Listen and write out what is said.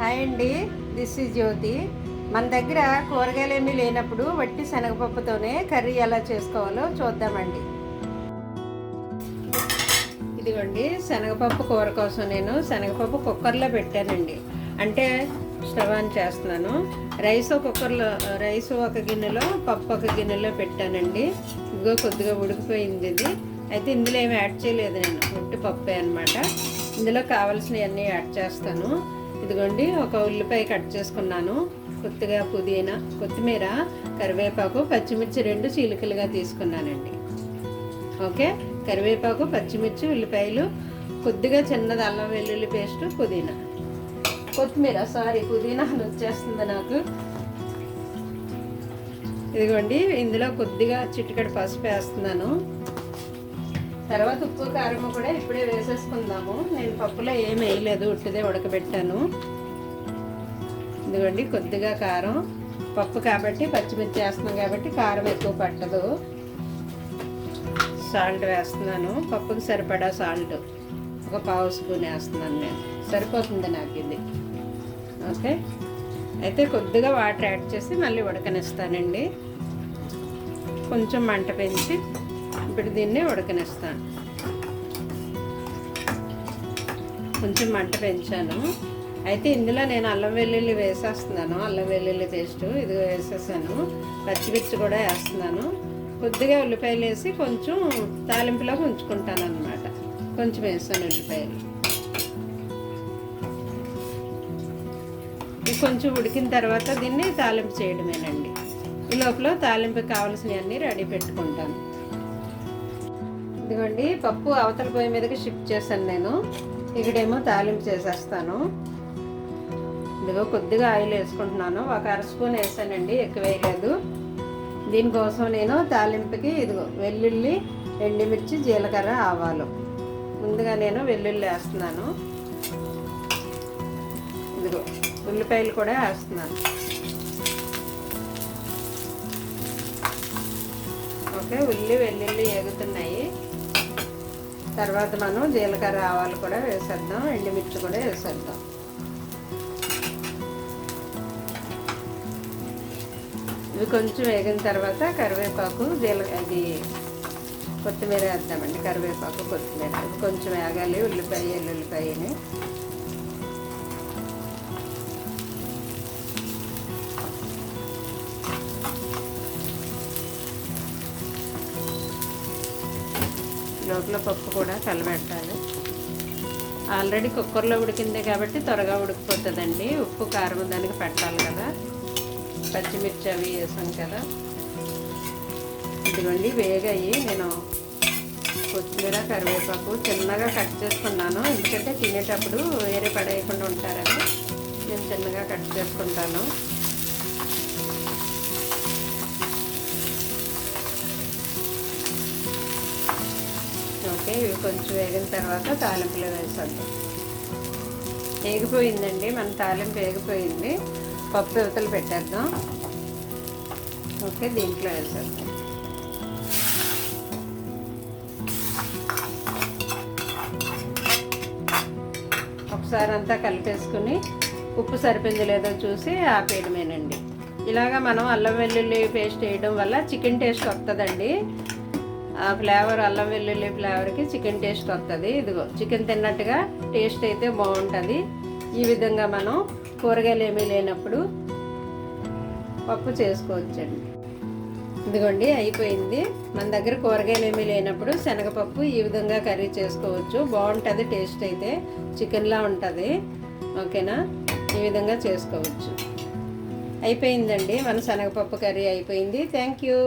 Hi అండి this is జ్యోతి. మన దగ్గర కూరగాయలు ఏమీ లేనప్పుడు వట్టి శనగపప్పుతోనే కర్రీ ఎలా చేసుకోవాలో చూద్దామండి. ఇదిగోండి శనగపప్పు కూర కోసం నేను శనగపప్పు కుక్కర్లో పెట్టానండి. అంటే స్టవ్ ఆన్ చేస్తున్నాను. రైస్ కుక్కర్లో రైస్ ఒక గిన్నెలో పప్పు ఒక గిన్నెలో పెట్టానండి. ఇదిగో కొద్దిగా ఉడికిపోయింది ఇది. అయితే ఇందులో ఏమి యాడ్ చేయలేదు నేను ఉట్టి పప్పే అనమాట ఇందులో కావాల్సినవన్నీ యాడ్ చేస్తాను. ఇదిగోండి ఒక ఉల్లిపాయ కట్ చేసుకున్నాను. కొద్దిగా పుదీనా కొత్తిమీర కరివేపాకు పచ్చిమిర్చి రెండు చీలికలుగా తీసుకున్నానండి. ఓకే? కరివేపాకు పచ్చిమిర్చి ఉల్లిపాయలు కొద్దిగా చిన్నది అల్లం వెల్లుల్లి పేస్ట్ పుదీనా. కొత్తిమీర సారీ పుదీనా అని వచ్చేస్తుంది నాకు. ఇదిగోండి ఇందులో కొద్దిగా చిటికెడు పసుపు వేస్తున్నాను. తర్వాత ఉప్పు కారం కూడా ఇప్పుడే వేసేసుకుందాము. నేను పప్పులో ఏం వేయలేదు ఉట్టిదే ఉడకబెట్టాను. ఎందుకండి కొద్దిగా కారం. పప్పు కాబట్టి పచ్చిమిర్చి వేస్తున్నాం కాబట్టి కారం ఎక్కువ పట్టదు. సాల్ట్ వేస్తున్నాను. పప్పుకి సరిపడా సాల్ట్. ఒక పావు స్పూన్ వేస్తున్నాను నేను. సరిపోతుంది నాకు ఇది. ఓకే? అయితే కొద్దిగా వాటర్ యాడ్ చేసి మళ్ళీ ఉడకనిస్తానండి. కొంచెం మంట పెంచి ఇప్పుడు దీన్ని ఉడకనిస్తాను. కొంచెం మంట పెంచాను. అయితే ఇందులో నేను అల్లం వెల్లుల్లి వేసేస్తున్నాను. అల్లం వెల్లుల్లి పేస్ట్ ఇది వేసేసాను. పచ్చిమిర్చి కూడా వేస్తున్నాను. కొద్దిగా ఉల్లిపాయలు వేసి కొంచెం తాలింపులో ఉంచుకుంటాను అనమాట కొంచెం వేసాను ఉల్లిపాయలు. ఇది కొంచెం ఉడికిన తర్వాత దీన్ని తాలింపు చేయడమేనండి. ఈ లోపల తాలింపు కావాల్సినవన్నీ రెడీ పెట్టుకుంటాను. ఇదిగోండి పప్పు అవతల పొయ్యి మీదకి షిఫ్ట్ చేశాను నేను. ఇక్కడేమో తాలింపు చేసేస్తాను. ఇదిగో కొద్దిగా ఆయిల్ వేసుకుంటున్నాను. ఒక అర స్పూన్ వేసానండి ఎక్కువ వేయలేదు. దీనికోసం నేను తాలింపుకి ఇదిగో వెల్లుల్లి ఎండుమిర్చి జీలకర్ర ఆవాలు. ముందుగా నేను వెల్లుల్లి వేస్తున్నాను. ఇదిగో ఉల్లిపాయలు కూడా వేస్తున్నాను. ఓకే ఉల్లి వెల్లుల్లి ఎగుతున్నాయి తర్వాత మనం జీలకర్ర ఆవాలు కూడా వేసేద్దాం ఎండుమిర్చి కూడా వేసేద్దాం. ఇవి కొంచెం వేగిన తర్వాత కరివేపాకు జీల అది కొత్తిమీర వేద్దామండి కరివేపాకు కొత్తిమీర. కొంచెం వేగాలి ఉల్లిపాయ ఎల్లుల్లిపాయని. లోపల పప్పు కూడా కలబెట్టాలి. ఆల్రెడీ కుక్కర్లో ఉడికిందే కాబట్టి త్వరగా ఉడికిపోతుందండి. ఉప్పు కారం దానికి పెట్టాలి కదా. పచ్చిమిర్చి అవి వేసాం కదా. ఇదిగోండి వేగాయి. నేను కొత్తిమీర కరివేపాకు చిన్నగా కట్ చేసుకున్నాను. ఎందుకంటే తినేటప్పుడు వేరే పడేయకుండా ఉంటారని. నేను చిన్నగా కట్ చేసుకుంటాను ఓకే ఇవి కొంచెం వేగిన తర్వాత తాలింపులో వేసేద్దాం వేగిపోయిందండి మన తాలింపు వేగిపోయింది. పప్పు యువతలు పెట్టేద్దాం. ఓకే దీంట్లో వేసేద్దాం. ఒకసారి అంతా కలిపేసుకుని ఉప్పు సరిపోయింది లేదో చూసి ఆపేయడమేనండి ఇలాగా మనం అల్లం వెల్లుల్లి పేస్ట్ వేయడం వల్ల చికెన్ టేస్ట్ వస్తుందండి ఆ ఫ్లేవర్ అల్లం వెల్లుల్లి ఫ్లేవర్కి చికెన్ టేస్ట్ వస్తుంది ఇదిగో చికెన్ తిన్నట్టుగా టేస్ట్ అయితే బాగుంటుంది ఈ విధంగా మనం కూరగాయలు ఏమీ లేనప్పుడు పప్పు చేసుకోవచ్చండి. ఇదిగోండి అయిపోయింది. మన దగ్గర కూరగాయలు ఏమీ లేనప్పుడు శనగపప్పు ఈ విధంగా కర్రీ చేసుకోవచ్చు. బాగుంటుంది టేస్ట్ అయితే. చికెన్లా ఉంటుంది. ఓకేనా? ఈ విధంగా చేసుకోవచ్చు. అయిపోయిందండి. మన శనగపప్పు కర్రీ అయిపోయింది. Thank you.